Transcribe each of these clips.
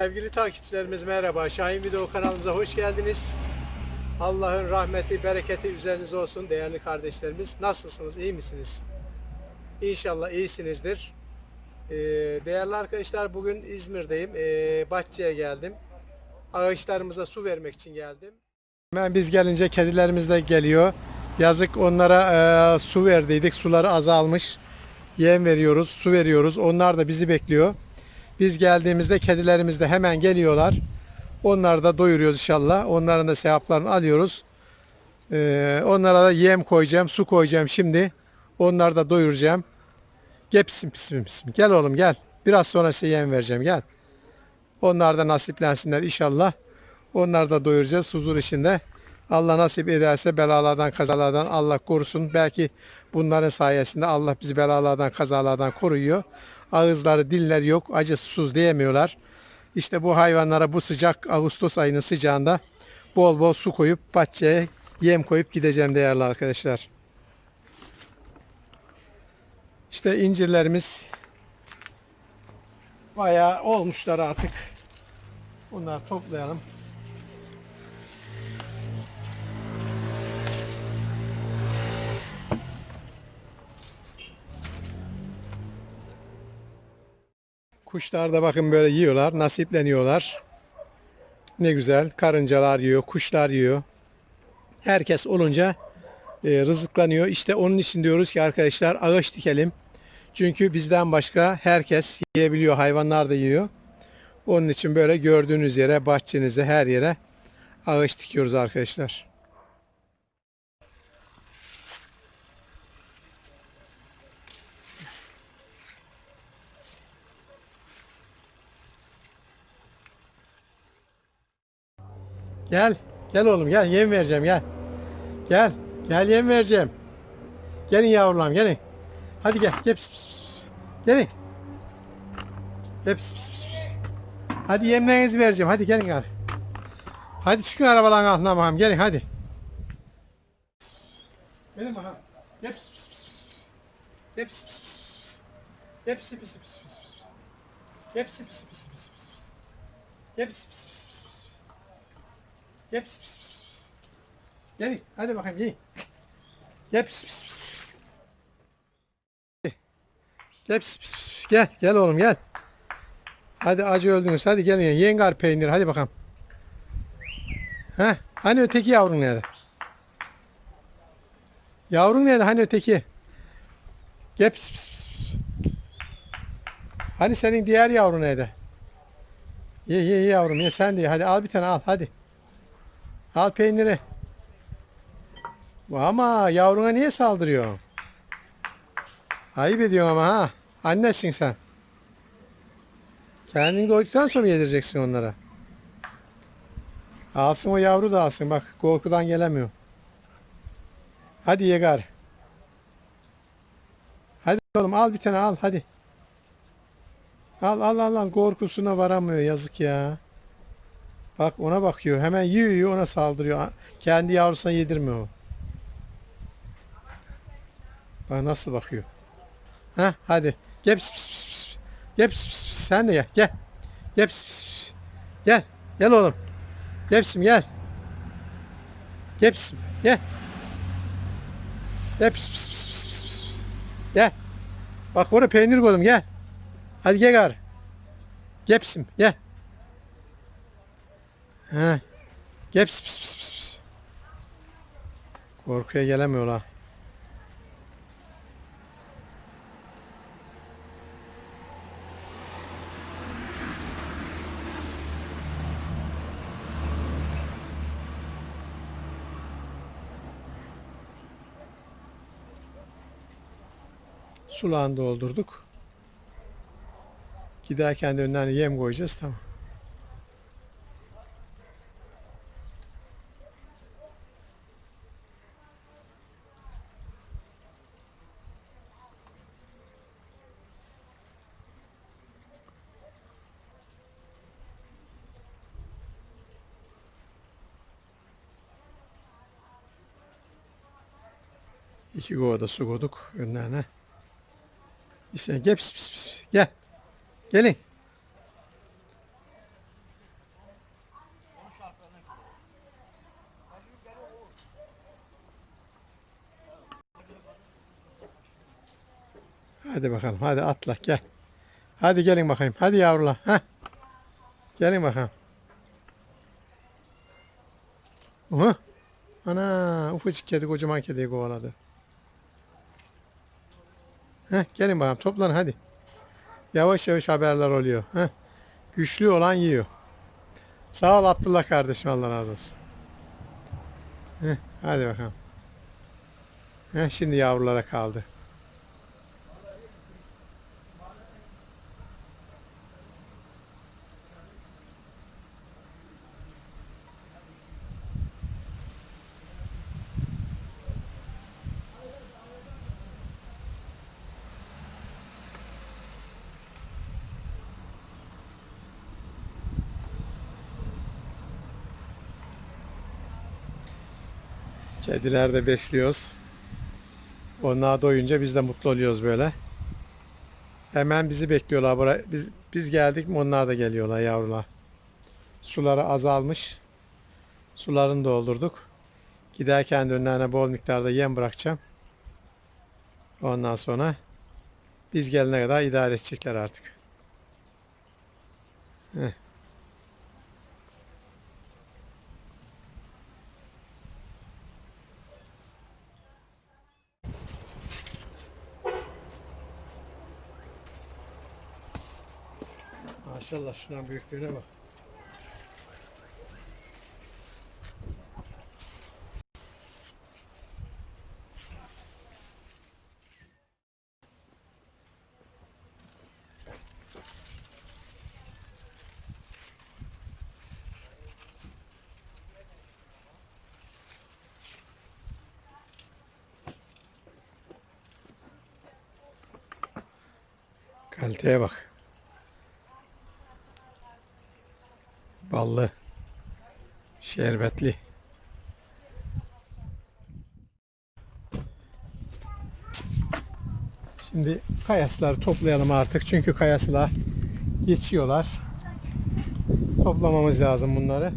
Sevgili takipçilerimiz merhaba. Şahin Video kanalımıza hoş geldiniz. Allah'ın rahmeti, bereketi üzerinize olsun değerli kardeşlerimiz. Nasılsınız? iyi misiniz? İnşallah iyisinizdir. Ee, değerli arkadaşlar bugün İzmir'deyim. Ee, bahçeye geldim. Ağaçlarımıza su vermek için geldim. Hemen biz gelince kedilerimiz de geliyor. Yazık onlara e, su verdiydik. Suları azalmış. Yem veriyoruz, su veriyoruz. Onlar da bizi bekliyor. Biz geldiğimizde kedilerimiz de hemen geliyorlar. Onları da doyuruyoruz inşallah. Onların da sevaplarını alıyoruz. Ee, onlara da yem koyacağım, su koyacağım şimdi. Onları da doyuracağım. Gel pisim pisim pisim. Gel oğlum gel. Biraz sonra size yem vereceğim gel. Onlar da nasiplensinler inşallah. Onları da doyuracağız huzur içinde. Allah nasip ederse belalardan kazalardan Allah korusun. Belki bunların sayesinde Allah bizi belalardan kazalardan koruyor. Ağızları dilleri yok acı susuz diyemiyorlar. İşte bu hayvanlara bu sıcak Ağustos ayının sıcağında bol bol su koyup bahçeye yem koyup gideceğim değerli arkadaşlar. İşte incirlerimiz bayağı olmuşlar artık. Bunları toplayalım. Kuşlar da bakın böyle yiyorlar, nasipleniyorlar. Ne güzel. Karıncalar yiyor, kuşlar yiyor. Herkes olunca e, rızıklanıyor. İşte onun için diyoruz ki arkadaşlar ağaç dikelim. Çünkü bizden başka herkes yiyebiliyor. Hayvanlar da yiyor. Onun için böyle gördüğünüz yere, bahçenize, her yere ağaç dikiyoruz arkadaşlar. Gel. Gel oğlum gel. Yem vereceğim gel. Gel. Gel yem vereceğim. Gelin yavrularım gelin. Hadi gel. Gel pis pis pis. Gelin. Gel pis pis pis. Hadi yemlerinizi vereceğim. Hadi gelin gel. Hadi çıkın arabaların altına bakalım. Gelin hadi. Gelin bakalım. Gel pis pis pis pis. Gel pis pis pis. Gel pis pis pis pis pis. Gel pis pis pis pis pis. Gel pis pis pis pis pis. Pis pis hadi bakayım yiyin. Gel pis pis. Gel pis pis pis. Gel gel oğlum gel. Hadi acı öldünüz hadi gelin yengar peynir hadi bakalım. Heh, hani öteki yavrun nerede? Yavrun nerede hani öteki? Gel pis pis. pis. Hani senin diğer yavrun nerede? Ye ye ye yavrum ye sen de ye. Hadi al bir tane al hadi. Al peyniri. Ama yavruna niye saldırıyor? Ayıp ediyorsun ama ha. Annesin sen. Kendin doyduktan sonra yedireceksin onlara. Alsın o yavru da alsın. Bak korkudan gelemiyor. Hadi ye gari. Hadi oğlum al bir tane al hadi. Al al al al korkusuna varamıyor yazık ya. Bak ona bakıyor. Hemen yiyor yiyor ona saldırıyor. Kendi yavrusuna yedirmiyor. o. Bak nasıl bakıyor. Ha hadi. Gel pis pis pis. Gel pis pis. Sen de gel. Gel. Gel pis pis. Gel. Gel oğlum. Gel pisim gel. Gel pisim. Gel. Gel pis pis pis pis. pis. Gel. Bak oraya peynir koydum gel. Hadi gel gari. Gel pisim gel. Ha. Gel pis pis pis pis. Korkuya gelemiyor ha. Sulağını doldurduk. Giderken de önlerine yem koyacağız tamam. İki kova da su koyduk önlerine. İşte gel pis pis pis. Gel. Gelin. Hadi bakalım. Hadi atla gel. Hadi gelin bakayım. Hadi yavrular. Heh. Gelin bakalım. Hı? Ana ufacık kedi kocaman kediyi kovaladı. Heh, gelin bakalım toplanın hadi. Yavaş yavaş haberler oluyor. Heh. Güçlü olan yiyor. Sağ ol Abdullah kardeşim Allah razı olsun. Heh, hadi bakalım. Heh, şimdi yavrulara kaldı. Kediler de besliyoruz. Onlar doyunca biz de mutlu oluyoruz böyle. Hemen bizi bekliyorlar. Buraya. Biz, biz geldik mi onlar da geliyorlar yavrular. Suları azalmış. Sularını doldurduk. Giderken de önlerine bol miktarda yem bırakacağım. Ondan sonra biz gelene kadar idare edecekler artık. Heh. Maşallah şunun büyüklüğüne bak. Kaliteye bak. Ballı. Şerbetli. Şimdi kayasları toplayalım artık. Çünkü kayasılar geçiyorlar. Toplamamız lazım bunları.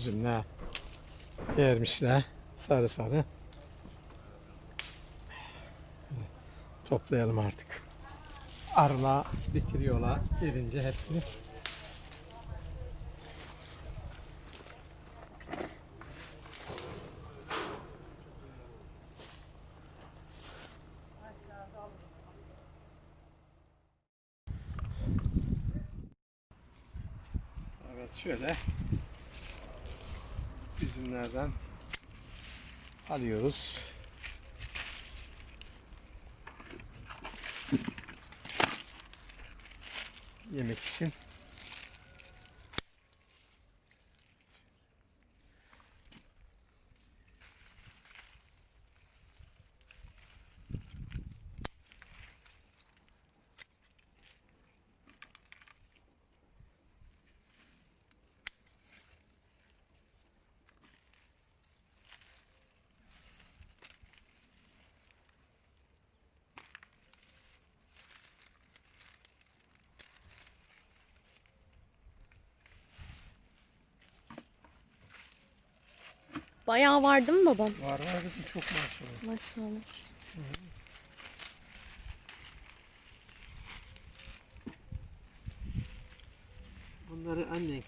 Üzümler yermişler. Sarı sarı. Toplayalım artık. Arılar bitiriyorlar erince hepsini. Evet şöyle üzümlerden alıyoruz. Yemek için. Bayağı var değil mi babam? Var var kızım çok maşallah. Maşallah. Bunları annen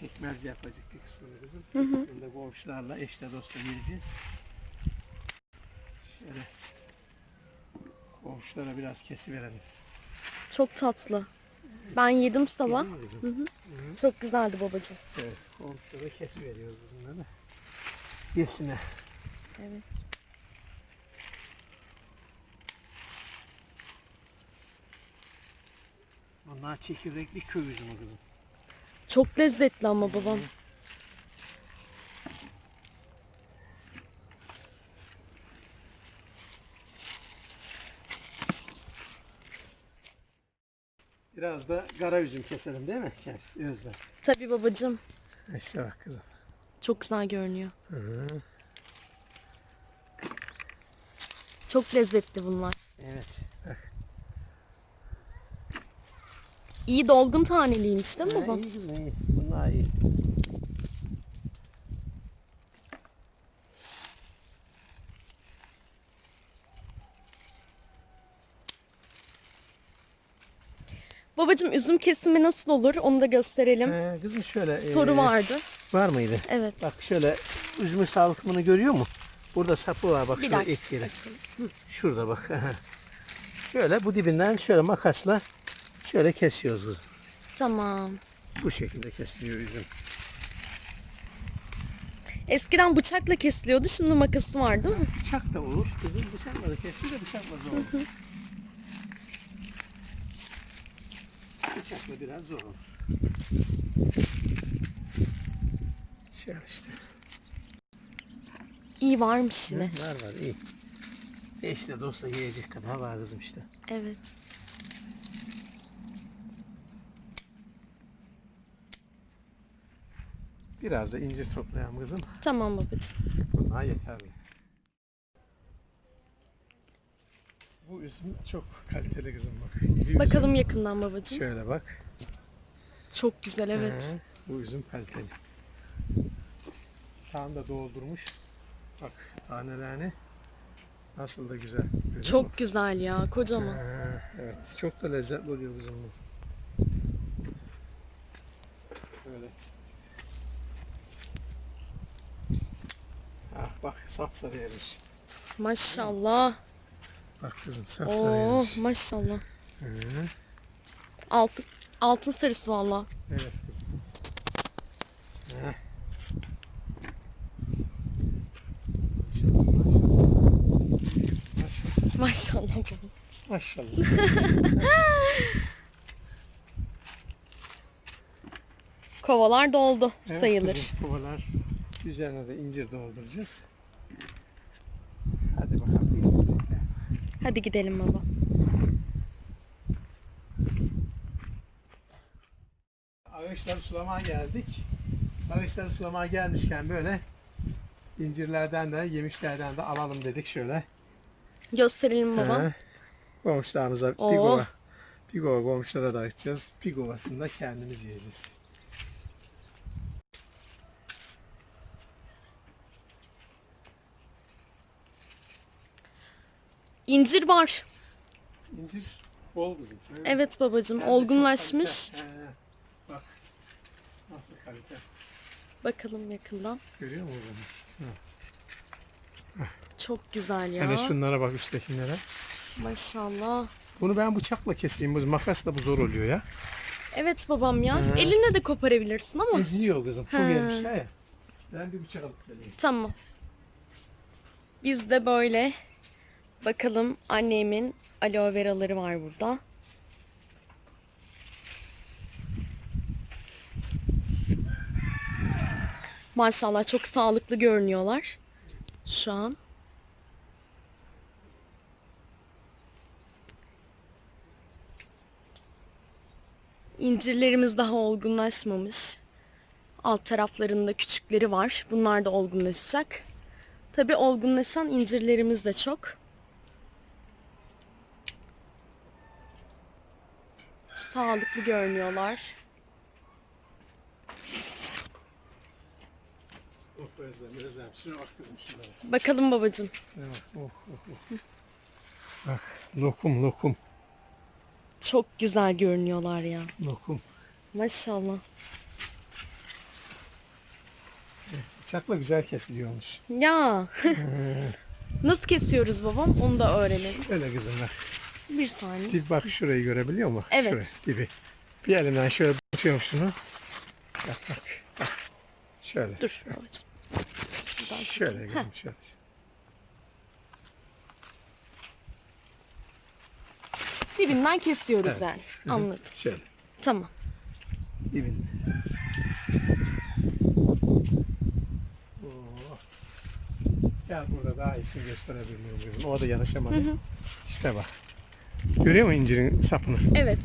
pekmez yapacak bir kısmını kızım. Bir kısmını da komşularla eşle dostla vereceğiz. Şöyle komşulara biraz kesiverelim. Çok tatlı. Ben yedim sabah. Kızım? Çok güzeldi babacığım. Evet, komşulara kesiveriyoruz biz bunları. Yesinler. Evet. Bunlar çekirdekli köy üzümü kızım. Çok lezzetli ama babam. Biraz da kara üzüm keselim değil mi? Kes, Özlem. Tabii babacığım. İşte bak kızım. Çok güzel görünüyor. Çok lezzetli bunlar. Evet. İyi dolgun taneliymiş değil mi baba? iyi kızım iyi. Bunlar iyi. Babacım üzüm kesimi nasıl olur onu da gösterelim. Ee, kızım şöyle. Soru ee, vardı. Var mıydı? Evet. Bak şöyle üzümün salkımını görüyor mu? Burada sapı var bak Bir şurada dakika. et yeri. Şurada bak. şöyle bu dibinden şöyle makasla şöyle kesiyoruz kızım. Tamam. Bu şekilde kesiliyor üzüm. Eskiden bıçakla kesiliyordu. Şimdi makası var değil mi? Bıçak da olur. Kızım bıçakla da kesilir bıçakla zor olur. Bıçakla biraz zor olur. Şöyle işte. İyi varmış yine. Var var iyi. E işte de olsa yiyecek kadar var kızım işte. Evet. Biraz da incir toplayalım kızım. Tamam babacım. Bunlar yeterli. Üzüm çok kaliteli kızım bak. İri üzüm. Bakalım yakından babacım. Şöyle bak. Çok güzel evet. He, bu üzüm kaliteli. Tam da doldurmuş. Bak tanelerini nasıl da güzel. Görüyor? Çok güzel ya. Kocaman. He, evet çok da lezzetli oluyor kızım bu. Böyle. Ah bak sapsarı yemiş. Maşallah. Bak kızım sapsarı Oo yemiş. maşallah. Hı, Altın altın sarısı valla. evet kızım. Heh. Maşallah, maşallah. Maşallah baba. Maşallah. Kovalar doldu Evet sayılır. kızım, kovalar üzerine de incir dolduracağız. Hadi bakalım incir toplayalım. Hadi gidelim baba. Ağaçları sulamaya geldik. Ağaçları sulamaya gelmişken böyle incirlerden de yemişlerden de alalım dedik şöyle. Gösterelim baba. He. Komşularımıza Oo. kova, bir kova komşulara dağıtacağız. Bir kovasını da kendimiz yiyeceğiz. İncir var. İncir bol kızım. He. Evet Hem de çok olgunlaşmış. Bak nasıl kalite. Bakalım yakından. Görüyor musun? bunu? Çok güzel ya. Hele şunlara bak üsttekilere. Maşallah. Bunu ben bıçakla keseyim. Bu makasla bu zor oluyor ya. Evet babam ya. He. Eline de koparabilirsin ama. Eziliyor kızım. Çok He. yemişler ya. Ben bir bıçak alıp geleyim. Tamam. Biz de böyle bakalım annemin aloe veraları var burada. Maşallah çok sağlıklı görünüyorlar şu an. İncirlerimiz daha olgunlaşmamış. Alt taraflarında küçükleri var. Bunlar da olgunlaşacak. Tabi olgunlaşan incirlerimiz de çok. Sağlıklı görünüyorlar. Oh Özlem, Özlem. Şuna bak kızım şunlara. Bakalım babacığım. Oh, oh, oh. Bak lokum lokum Çok güzel görünüyorlar ya. lokum. Maşallah. Bıçakla güzel kesiliyormuş. Ya. Nasıl kesiyoruz babam? Onu da öğrenelim. Öyle kızım bak. Bir saniye. Bir bak şurayı görebiliyor musun? Evet. Şurayı gibi. Bir elimden şöyle bakıyorum şunu. Bak bak. bak. Şöyle. Dur. Buradan Şöyle kızım şöyle. Dibinden kesiyoruz Evet. yani. Anladım. Şöyle. Tamam. Dibinde. Oo. Gel burada daha iyisini gösterebilirim kızım. O da yanaşamadı. İşte bak. Görüyor musun incirin sapını? Evet.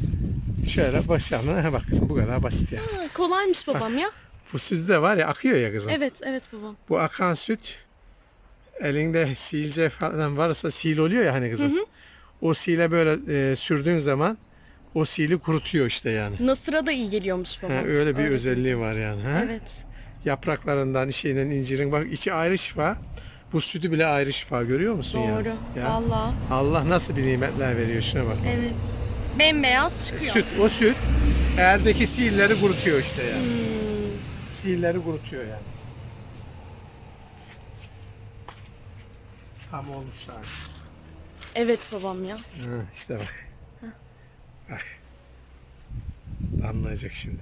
Şöyle başlarına ha bak kızım bu kadar basit ya. Ha, kolaymış babam ya. Bu sütü de var ya akıyor ya kızım. Evet evet babam. Bu akan süt elinde silce falan varsa sil oluyor ya hani kızım. O sile böyle e, sürdüğün zaman o sili kurutuyor işte yani. Nasır'a da iyi geliyormuş babam. Ha, öyle bir Öyle özelliği var yani. Ha? Evet. Yapraklarından, şeyden, incirin bak içi ayrı şifa. Bu sütü bile ayrı şifa görüyor musun ya? Doğru. Ya? Vallahi. Allah nasıl bir nimetler veriyor şuna bak. Evet. Bembeyaz çıkıyor. Süt, o süt eldeki sihirleri kurutuyor işte yani. Hmm. Sihirleri kurutuyor yani. Tam olmuş yani. Evet babam ya. Hı, işte bak. Bak. Damlayacak şimdi.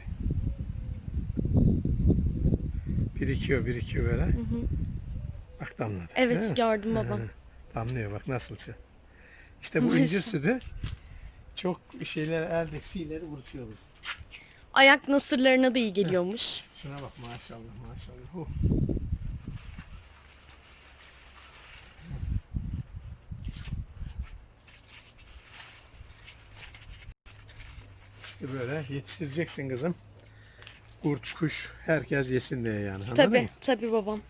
Birikiyor, birikiyor böyle. Bak damladı. değil mi? Evet gördüm babam. Damlıyor bak nasılsa. İşte bu incir Maşallah. sütü çok şeyler eldeki sihirleri kurutuyor bizi. Ayak nasırlarına da iyi geliyormuş. Şuna bak maşallah maşallah. Huh. İşte böyle yetiştireceksin kızım. Kurt, kuş, herkes yesin diye yani. Anladın Tabi mı? tabi babam.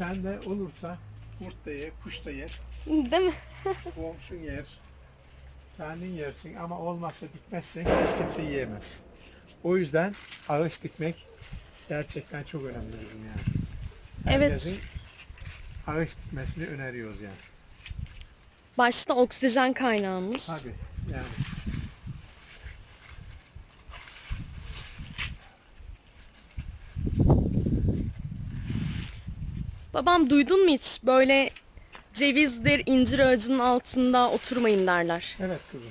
Sen de olursa kurt da yer, kuş da yer, Değil mi? komşun yer, kendin yersin ama olmazsa dikmezsen hiç kimse yiyemez. O yüzden ağaç dikmek gerçekten çok önemli bizim yani. Evet. Herkesin ağaç dikmesini öneriyoruz yani. Başta oksijen kaynağımız. Tabii yani. Babam duydun mu hiç böyle cevizdir incir ağacının altında oturmayın derler. Evet kızım.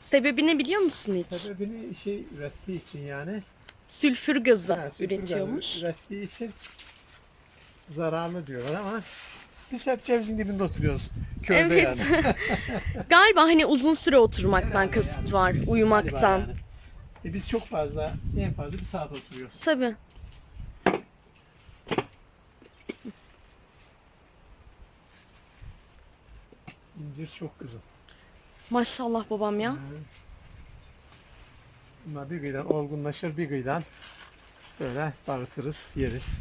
Sebebini biliyor musun hiç? Sebebini şey ürettiği için yani Sülfür gazı ha, sülfür gazı üretiyormuş. ürettiği için zararlı diyorlar ama biz hep cevizin dibinde oturuyoruz. Köyde Evet. yani. Galiba hani uzun süre oturmaktan kasıt var, Galiba uyumaktan. yani. E biz çok fazla, en fazla bir saat oturuyoruz. Tabii. İncir çok kızım. Maşallah babam ya. Bunlar bir kıyıdan olgunlaşır, bir kıyıdan böyle dağıtırız, yeriz.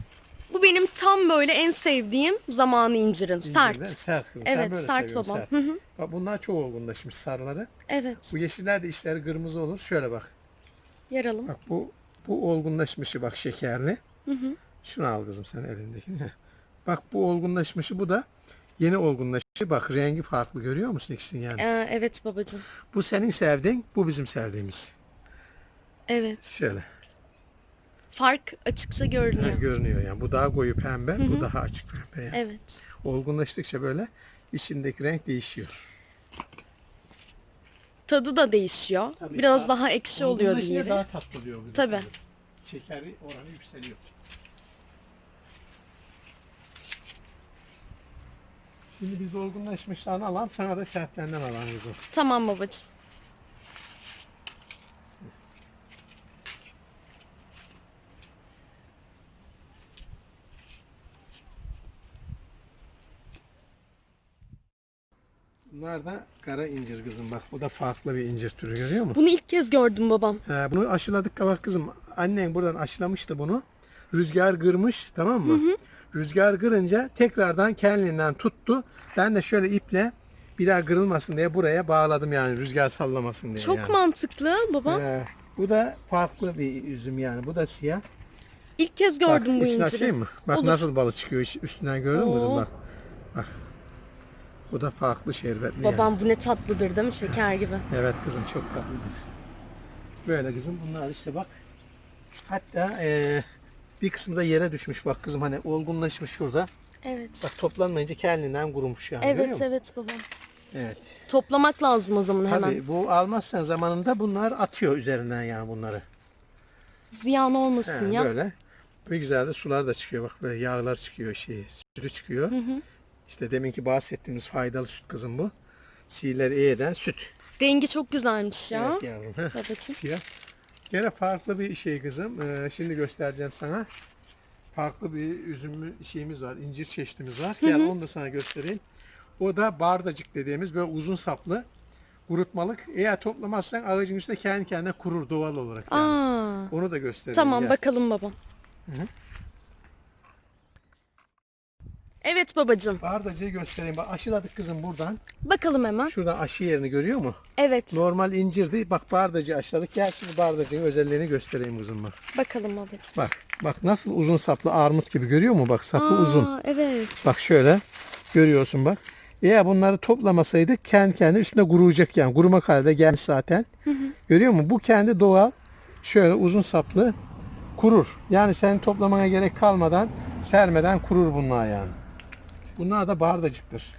Bu benim tam böyle en sevdiğim zamanı incirin. Sert. İncirler Sert kızım. Sen Evet böyle sert seviyorsun, babam. sert. Hı hı. Bak bunlar çok olgunlaşmış sarıları. Evet. Bu yeşiller de içleri kırmızı olur. Şöyle bak. Yaralım. Bak bu bu olgunlaşmışı bak şekerli. Şunu al kızım sen elindekini. Bak bu olgunlaşmışı bu da yeni olgunlaşmışı. Bak rengi farklı görüyor musun ikisini yani? Ee, evet babacığım. Bu senin sevdiğin, bu bizim sevdiğimiz. Evet. Şöyle Fark açıkça ha, görünüyor. görünüyor yani. Bu daha koyu pembe, bu daha açık pembe yani. Evet. Olgunlaştıkça böyle içindeki renk değişiyor. Tadı da değişiyor. Tabii, Biraz ta- daha ekşi oluyor Olgunlaşınca diğeri. daha tatlı oluyor. Tabii. tadı. Şekeri oranı yükseliyor. Şimdi biz olgunlaşmışlarını alalım, sana da sertlerinden alalım kızım. Tamam babacığım. Bunlar da kara incir kızım bak bu da farklı bir incir türü görüyor musun? Bunu ilk kez gördüm babam. He, bunu aşıladık bak kızım. Annen buradan aşılamıştı bunu. Rüzgar kırmış tamam mı? Rüzgar kırınca tekrardan kendinden tuttu. Ben de şöyle iple bir daha kırılmasın diye buraya bağladım yani rüzgar sallamasın diye. Çok yani. mantıklı babam. He, bu da farklı bir üzüm yani. Bu da siyah. İlk kez Bak gördüm bu içini inciri. açayım mı? Bak Olur. nasıl balı çıkıyor üstünden gördün mü kızım bak. Bak. Bu da farklı şerbetli yani. Babam bu ne tatlıdır değil mi? Şeker gibi. Evet kızım çok tatlıdır. Böyle kızım bunlar işte bak. Hatta eee, bir kısmı da yere düşmüş bak kızım hani olgunlaşmış şurada. Evet. Bak toplanmayınca kendinden kurumuş yani. görüyor Evet musun? evet babam. Evet. Toplamak lazım o zaman hemen. Tabii bu almazsan zamanında bunlar atıyor üzerinden yani bunları. Ziyan He, olmasın ya. Böyle. Bir güzel de sular da çıkıyor bak böyle yağlar çıkıyor şey sütü çıkıyor. İşte deminki bahsettiğimiz faydalı süt kızım bu. Sihirleri iyi eden süt. Rengi çok güzelmiş ya. Evet yavrum. Babacığım. Siyah. Gene farklı bir şey kızım. Ee, şimdi göstereceğim sana. Farklı bir üzüm şeyimiz var. incir çeşitimiz var. Gel onu da sana göstereyim. O da bardacık dediğimiz böyle uzun saplı kurutmalık. Eğer toplamazsan ağacın üstünde kendi kendine kurur doğal olarak. Yani. Aa, Onu da göstereyim. tamam gel. bakalım babam. Evet babacığım. Bardacığı göstereyim. Bak aşıladık kızım buradan. Bakalım hemen. Şuradan aşı yerini görüyor mu? Evet. Normal incirdi. Bak bardacığı aşıladık. Gel şimdi bardacığın özelliğini göstereyim kızım bak. Bakalım babacığım. Bak bak nasıl uzun saplı armut gibi görüyor mu? Bak sapı Aa, uzun. Evet. Bak şöyle görüyorsun bak. Eğer bunları toplamasaydık kendi kendine üstünde kuruyacak yani. Kurumak halde gelmiş zaten. Görüyor musun? Bu kendi doğal şöyle uzun saplı kurur. Yani senin toplamana gerek kalmadan sermeden kurur bunlar yani. Bunlar da bardacıktır.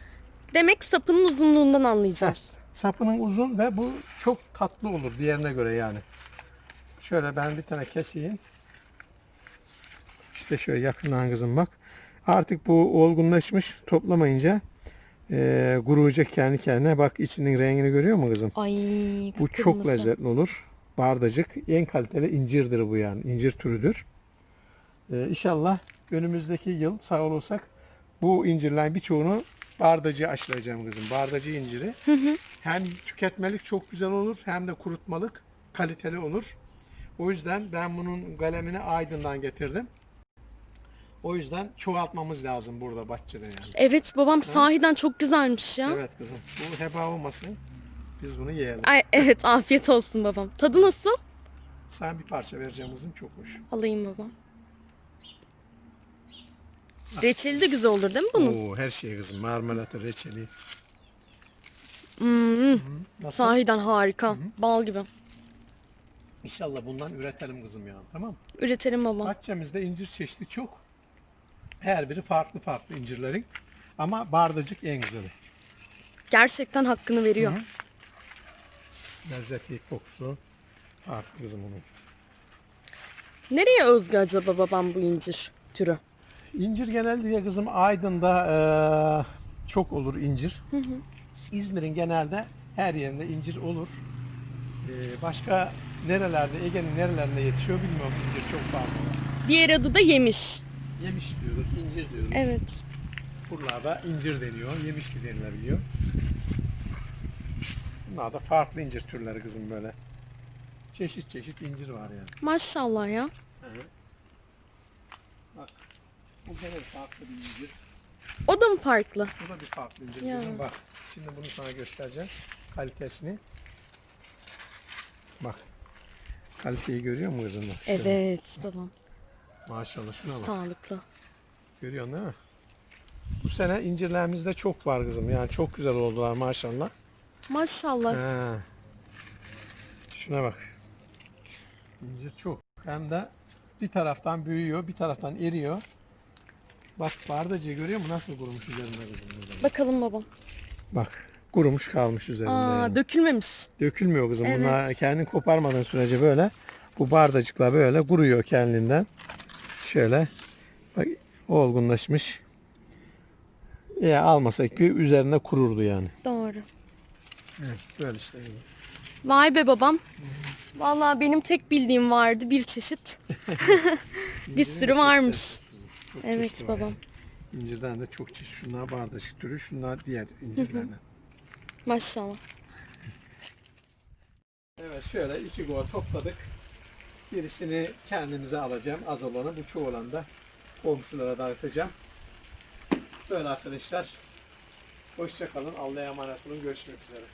Demek sapının uzunluğundan anlayacağız. Sapının uzun ve bu çok tatlı olur diğerine göre yani. Şöyle ben bir tane keseyim. İşte şöyle yakından kızım bak. Artık bu olgunlaşmış toplamayınca eee kuruyacak kendi kendine. Bak içinin rengini görüyor musun kızım? Ay Bu çok kıpkırmızı. lezzetli olur. Bardacık en kaliteli incirdir bu yani. İncir türüdür. Ee, inşallah önümüzdeki yıl sağ olursak bu incirlerin birçoğunu bardacıya aşılayacağım kızım. Bardacı inciri. Hem tüketmelik çok güzel olur hem de kurutmalık kaliteli olur. O yüzden ben bunun kalemini Aydın'dan getirdim. O yüzden çoğaltmamız lazım burada bahçede yani. Evet babam sahiden çok güzelmiş ya. Evet kızım. Bu heba olmasın. Biz bunu yiyelim. Ay evet afiyet olsun babam. Tadı nasıl? Sana bir parça vereceğim kızım çok hoş. Alayım babam. Reçeli de güzel olur değil mi bunun? Oo, her şey kızım. Marmelatı, reçeli. Hmm, Nasıl? sahiden harika. Bal gibi. İnşallah bundan üretelim kızım yani. Tamam mı? Üretelim babam. Bahçemizde incir çeşidi çok. Her biri farklı farklı incirlerin. Ama bardacık en güzeli. Gerçekten hakkını veriyor. Lezzeti, kokusu farklı kızım onun. Nereye özgü acaba babam bu incir türü? İncir genelde kızım Aydın'da eee, çok olur incir. İzmir'in genelde her yerinde incir olur. Eee, başka nerelerde, Ege'nin nerelerinde yetişiyor bilmiyorum incir çok fazla. Diğer adı da yemiş. Yemiş diyoruz, incir diyoruz. Evet. Buralarda incir deniyor, yemiş de denilebiliyor. Bunlar da farklı incir türleri kızım böyle. Çeşit çeşit incir var yani. Maşallah ya. Bak, gene farklı bir incir. O da mı farklı? Bu da bir farklı incir Ya. Bak, şimdi bunu sana göstereceğim. Kalitesini. Bak. Kaliteyi görüyor musun kızım? Bak, şöyle. Evet babam. Maşallah şuna bak. Sağlıklı. Görüyorsun değil mi? Bu sene incirlerimizde çok var kızım. Yani çok güzel oldular maşallah. Maşallah. Ha. Şuna bak. İncir çok. Hem de bir taraftan büyüyor, bir taraftan eriyor. Bak bardacığı görüyor musun? Nasıl kurumuş üzerinde kızım burada. Bakalım babam. Bak kurumuş kalmış üzerinde. Aa, yani. dökülmemiş. Dökülmüyor kızım. Evet. Bunlar kendini koparmadığın sürece böyle. Bu bardacıklar böyle kuruyor kendinden. Şöyle. Bak olgunlaşmış. Eğer almasak bir üzerine kururdu yani. Doğru. Evet, böyle işte kızım. Vay be babam. Vallahi benim tek bildiğim vardı bir çeşit. bir sürü varmış. Çok Evet var babam. yani. İncirden de çok çeşit. Şunlar bardacık türü, şunlar diğer incirlerden. Maşallah. evet şöyle iki gol topladık. Birisini kendimize alacağım. Az olanı bu çoğu olan da komşulara dağıtacağım. Böyle arkadaşlar. Hoşçakalın. Allah'a emanet olun. Görüşmek üzere.